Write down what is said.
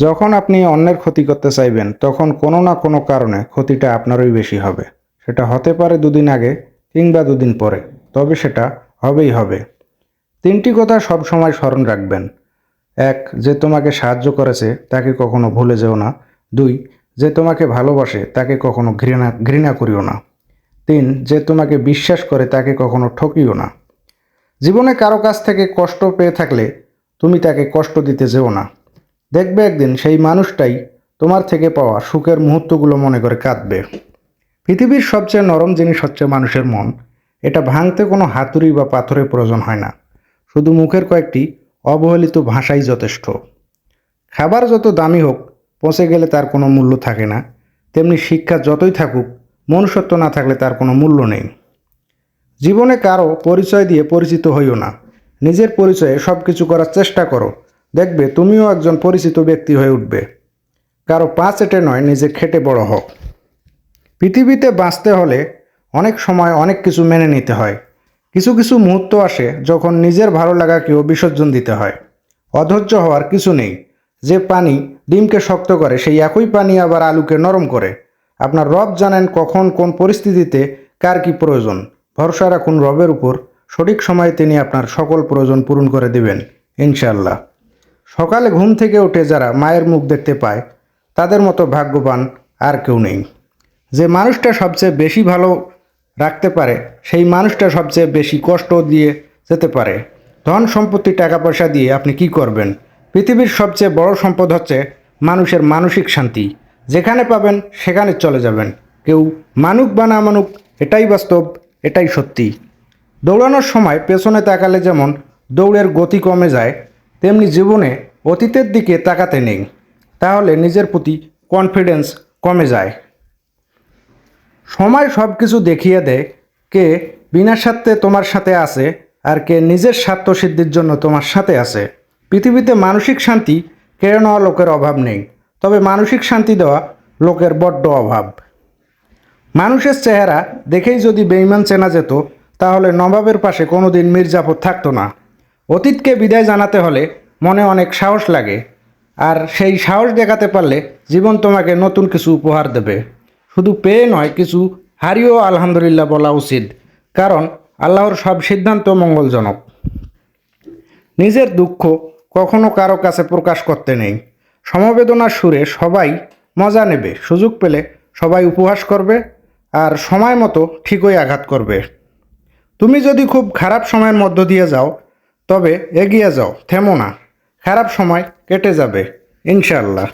যখন আপনি অন্যের ক্ষতি করতে চাইবেন, তখন কোনো না কোনো কারণে ক্ষতিটা আপনারই বেশি হবে। সেটা হতে পারে দুদিন আগে কিংবা দুদিন পরে, তবে সেটা হবেই হবে। তিনটি কথা সব সময় স্মরণ রাখবেন। এক, যে তোমাকে সাহায্য করেছে তাকে কখনো ভুলে যেও না। দুই, যে তোমাকে ভালোবাসে তাকে কখনো ঘৃণা ঘৃণা করিও না। তিন, যে তোমাকে বিশ্বাস করে তাকে কখনো ঠকিও না। জীবনে কারও কাছ থেকে কষ্ট পেয়ে থাকলে তুমি তাকে কষ্ট দিতে যেও না। দেখবে একদিন সেই মানুষটাই তোমার থেকে পাওয়া সুখের মুহূর্তগুলো মনে করে কাঁদবে। পৃথিবীর সবচেয়ে নরম জিনিস হচ্ছে মানুষের মন। এটা ভাঙতে কোনো হাতুড়ি বা পাথরের প্রয়োজন হয় না। শুধু মুখের কয়েকটি অবহেলিত ভাষাই যথেষ্ট। খাবার যত দামি হোক, পচে গেলে তার কোনো মূল্য থাকে না। তেমনি শিক্ষা যতই থাকুক, মনুষ্যত্ব না থাকলে তার কোনো মূল্য নেই। জীবনে কারও পরিচয় দিয়ে পরিচিত হইও না। নিজের পরিচয়ে সব কিছু করার চেষ্টা করো। দেখবে তুমিও একজন পরিচিত ব্যক্তি হয়ে উঠবে। কারও পাঁচ এটে নয়, নিজে খেটে বড় হও। পৃথিবীতে বাঁচতে হলে অনেক সময় অনেক কিছু মেনে নিতে হয়। কিছু কিছু মুহূর্ত আসে যখন নিজের ভালো লাগাকেও বিসর্জন দিতে হয়। অধৈর্য হওয়ার কিছু নেই। যে পানি ডিমকে শক্ত করে, সেই একই পানি আবার আলুকে নরম করে। আপনার রব জানেন কখন কোন পরিস্থিতিতে কার কি প্রয়োজন। ভরসা রাখুন রবের উপর। সঠিক সময়ে তিনি আপনার সকল প্রয়োজন পূরণ করে দেবেন ইনশাল্লাহ সকালে ঘুম থেকে উঠে যারা মায়ের মুখ দেখতে পায়, তাদের মতো ভাগ্যবান আর কেউ নেই। যে মানুষটা সবচেয়ে বেশি ভালো রাখতে পারে, সেই মানুষটা সবচেয়ে বেশি কষ্ট দিয়ে যেতে পারে। ধন সম্পত্তি টাকা পয়সা দিয়ে আপনি কি করবেন? পৃথিবীর সবচেয়ে বড় সম্পদ হচ্ছে মানুষের মানসিক শান্তি। যেখানে পাবেন, সেখানে চলে যাবেন। কেউ মানুক বা না মানুক, এটাই বাস্তব, এটাই সত্যি। দৌড়ানোর সময় পেছনে তাকালে যেমন দৌড়ের গতি কমে যায় তেমনি জীবনে অতীতের দিকে তাকাতে নেই। তাহলে নিজের প্রতি কনফিডেন্স কমে যায়। সময় সব কিছু দেখিয়ে দেয় কে বিনা স্বার্থে তোমার সাথে আছে আর কে নিজের স্বার্থ সিদ্ধির জন্য তোমার সাথে আছে। পৃথিবীতে মানসিক শান্তি কেড়ে নেওয়া লোকের অভাব নেই, তবে মানসিক শান্তি দেওয়া লোকের বড্ড অভাব। মানুষের চেহারা দেখেই যদি বেইমান চেনা যেত, তাহলে নবাবের পাশে কোনোদিন মির্জাফর থাকতো না। অতীতকে বিদায় জানাতে হলে মনে অনেক সাহস লাগে। আর সেই সাহস দেখাতে পারলে জীবন তোমাকে নতুন কিছু উপহার দেবে। শুধু পেয়ে নয়, কিছু হারিয়েও আলহামদুলিল্লাহ বলা উচিত। কারণ আল্লাহর সব সিদ্ধান্ত মঙ্গলজনক। নিজের দুঃখ কখনো কারও কাছে প্রকাশ করতে নেই। সমবেদনার সুরে সবাই মজা নেবে। সুযোগ পেলে সবাই উপহাস করবে আর সময় মতো ঠিকই আঘাত করবে। তুমি যদি খুব খারাপ সময়ের মধ্য দিয়ে যাও, তবে এগিয়ে যাও, থেমো না। খারাপ সময় কেটে যাবে ইনশাল্লাহ